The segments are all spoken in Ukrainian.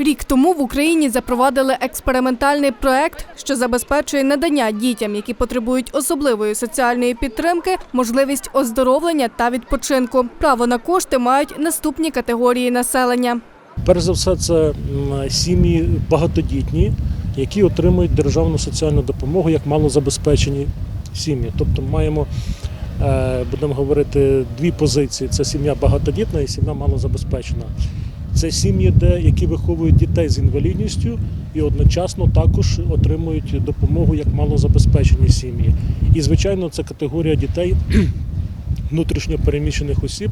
Рік тому в Україні запровадили експериментальний проект, що забезпечує надання дітям, які потребують особливої соціальної підтримки, можливість оздоровлення та відпочинку. Право на кошти мають наступні категорії населення. Перш за все, це сім'ї багатодітні, які отримують державну соціальну допомогу як малозабезпечені сім'ї. Тобто маємо, е, будемо говорити, дві позиції: це сім'я багатодітна і сім'я малозабезпечена. Це сім'ї, де які виховують дітей з інвалідністю і одночасно також отримують допомогу як малозабезпечені сім'ї. І, звичайно, це категорія дітей внутрішньо переміщених осіб.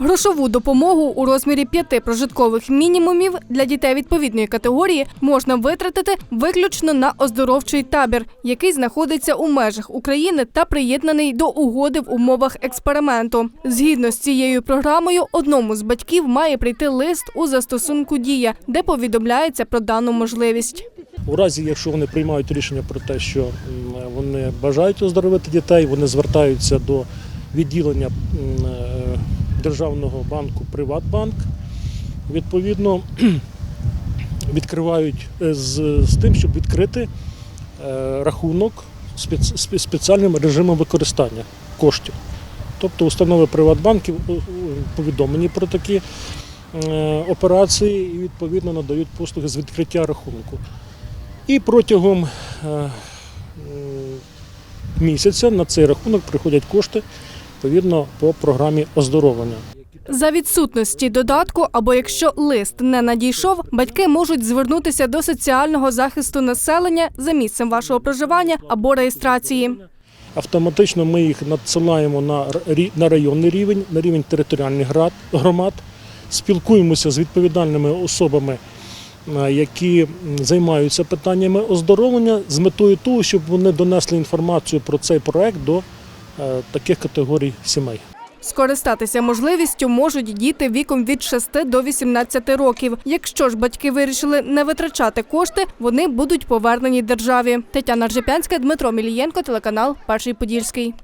Грошову допомогу у розмірі п'яти прожиткових мінімумів для дітей відповідної категорії можна витратити виключно на оздоровчий табір, який знаходиться у межах України та приєднаний до угоди в умовах експерименту. Згідно з цією програмою, одному з батьків має прийти лист у застосунку Дія, де повідомляється про дану можливість. У разі, якщо вони приймають рішення про те, що вони бажають оздоровити дітей, вони звертаються до відділення державного банку Приватбанк. Відповідно, відкривають е, з, з тим, щоб відкрити е, рахунок спец- спеціальним режимом використання коштів. Тобто установи Приватбанків повідомлені про такі е, операції і відповідно надають послуги з відкриття рахунку. І протягом місяця на цей рахунок приходять кошти відповідно по програмі оздоровлення. За відсутності додатку або якщо лист не надійшов, батьки можуть звернутися до соціального захисту населення за місцем вашого проживання або реєстрації. Автоматично ми їх надсилаємо на, районний рівень, на рівень територіальних громад, спілкуємося з відповідальними особами, е, які займаються питаннями оздоровлення з метою того, щоб вони донесли інформацію про цей проект до таких категорій сімей. Скористатися можливістю можуть діти віком від 6 до 18 років. Якщо ж батьки вирішили не витрачати кошти, вони будуть повернені державі. Тетяна Ржепянська, Дмитро Мілієнко, телеканал Перший Подільський.